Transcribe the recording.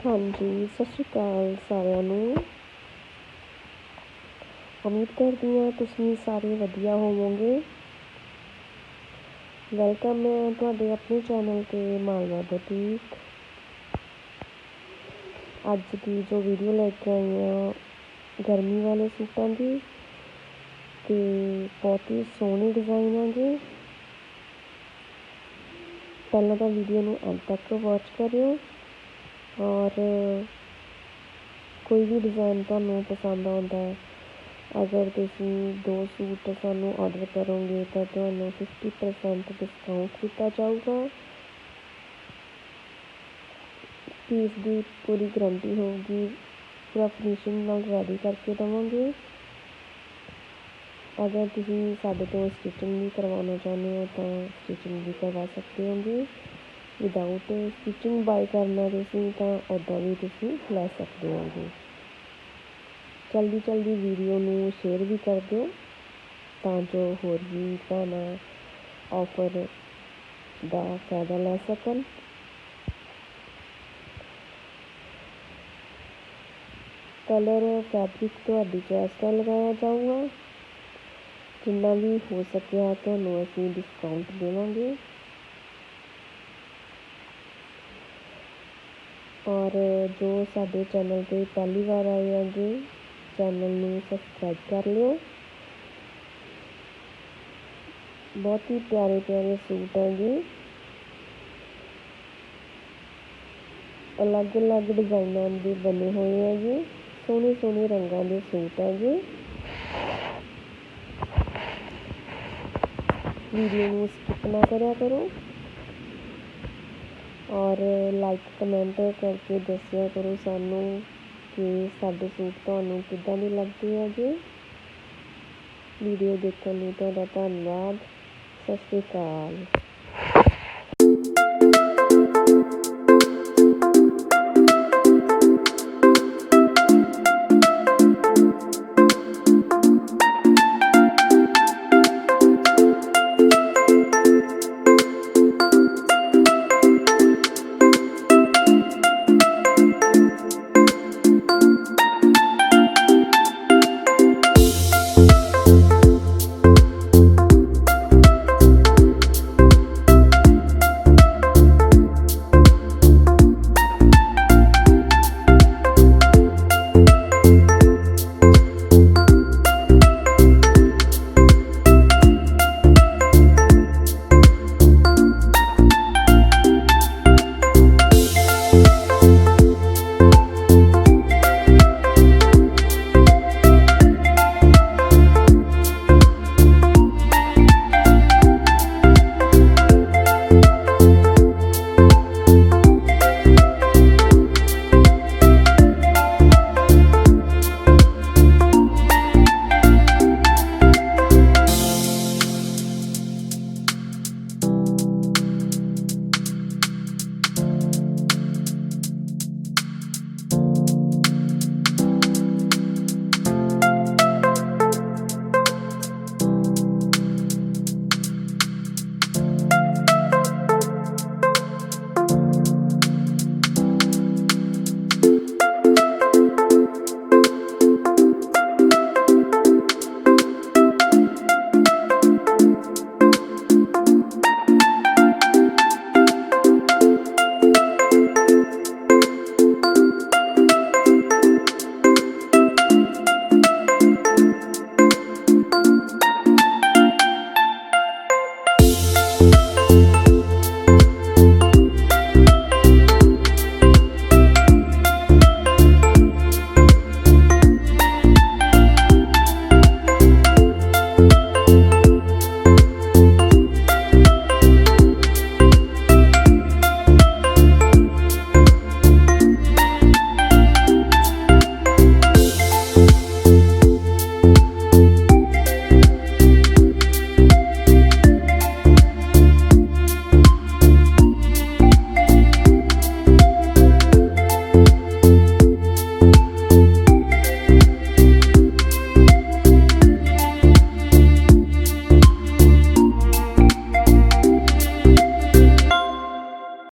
ਹਾਂਜੀ, ਸਤਿ ਸ਼੍ਰੀ ਅਕਾਲ ਸਾਰਿਆਂ ਨੂੰ। ਉਮੀਦ ਕਰਦੀ ਹਾਂ ਤੁਸੀਂ ਸਾਰੇ ਵਧੀਆ ਹੋਵੋਗੇ। ਵੈਲਕਮ ਹੈ ਤੁਹਾਡੇ ਆਪਣੇ ਚੈਨਲ ਤੇ ਮਾਲਵਾ ਬੁਟੀਕ ਅੱਜ ਦੀ ਜੋ ਵੀਡੀਓ ਲੈ ਕੇ ਆਈ ਹਾਂ, ਗਰਮੀ ਵਾਲੇ ਸੂਟਾਂ ਦੀ ਤੇ ਬਹੁਤ ਹੀ ਸੋਹਣੇ ਡਿਜ਼ਾਈਨ ਆ ਪਹਿਲਾਂ ਤਾਂ ਵੀਡੀਓ ਨੂੰ ਅੰਤ ਤੱਕ ਵਾਚ ਕਰਿਓ। ਔਰ ਕੋਈ ਵੀ ਡਿਜ਼ਾਈਨ ਤੁਹਾਨੂੰ ਪਸੰਦ ਆਉਂਦਾ ਹੈ, ਅਗਰ ਤੁਸੀਂ ਦੋ ਸੂਟ ਸਾਨੂੰ ਆਰਡਰ ਕਰੋਗੇ ਤਾਂ ਤੁਹਾਨੂੰ 50% ਡਿਸਕਾਊਂਟ ਦਿੱਤਾ ਜਾਊਗਾ। ਪੀਸ ਦੀ ਪੂਰੀ ਗਰੰਟੀ ਹੋਊਗੀ, ਪੂਰਾ ਫਿਨਿਸ਼ਿੰਗ ਨਾਲ ਰੈਡੀ ਕਰਕੇ ਦਵਾਂਗੇ। ਅਗਰ ਤੁਸੀਂ ਸਾਡੇ ਤੋਂ ਸਟਿਚਿੰਗ ਵੀ ਕਰਵਾਉਣਾ ਚਾਹੁੰਦੇ ਹੋ ਤਾਂ ਸਟਿਚਿੰਗ ਵੀ ਕਰਵਾ ਸਕਦੇ ਹੋਗੇ। ਵਿਦਆਊਟ ਸਟਿਚਿੰਗ ਬਾਈ ਕਰਨਾ ਤੁਸੀਂ ਤਾਂ ਉੱਦਾਂ ਵੀ ਤੁਸੀਂ ਲੈ ਸਕਦੇ ਹੋ ਜੀ ਜਲਦੀ ਜਲਦੀ ਵੀਡੀਓ ਨੂੰ ਸ਼ੇਅਰ ਵੀ ਕਰ ਦਿਓ ਤਾਂ ਜੋ ਹੋਰ ਵੀ ਭੈਣਾਂ ਆਫਰ ਦਾ ਫਾਇਦਾ ਲੈ ਸਕਣ ਕਲਰ ਫੈਬਰਿਕ ਤੁਹਾਡੀ ਚੋਇਸ ਦਾ ਲਗਾਇਆ ਜਾਊਗਾ ਜਿੰਨਾ ਵੀ ਹੋ ਸਕਿਆ ਤੁਹਾਨੂੰ ਅਸੀਂ ਡਿਸਕਾਊਂਟ ਦੇਵਾਂਗੇ ਔਰ ਜੋ ਸਾਡੇ ਚੈਨਲ ਤੇ ਪਹਿਲੀ ਵਾਰ ਆਏ ਹੈਗੇ, ਚੈਨਲ ਨੂੰ ਸਬਸਕ੍ਰਾਈਬ ਕਰ ਲਿਓ। ਬਹੁਤ ਹੀ ਪਿਆਰੇ ਪਿਆਰੇ ਸੂਟ ਹੈ ਜੀ ਅਲੱਗ-ਅਲੱਗ ਡਿਜ਼ਾਈਨਾਂ ਦੇ ਬਣੇ ਹੋਏ ਆ ਜੀ ਸੋਹਣੇ ਸੋਹਣੇ ਰੰਗਾਂ ਦੇ ਸੂਟ ਹੈ ਜੀ ਵੀਡੀਓ ਨੂੰ ਸਕਿਪ ਨਾ ਕਰਿਆ ਕਰੋ। ਔਰ ਲਾਈਕ ਕਮੈਂਟ ਕਰਕੇ ਦੱਸਿਆ ਕਰੋ ਸਾਨੂੰ ਕਿ ਸਾਡੇ ਸੂਟ ਤੁਹਾਨੂੰ ਕਿੱਦਾਂ ਦੇ ਲੱਗਦੇ ਆ ਜੀ। ਵੀਡੀਓ ਦੇਖਣ ਲਈ ਤੁਹਾਡਾ ਧੰਨਵਾਦ। ਸਤਿ ਸ਼੍ਰੀ ਅਕਾਲ।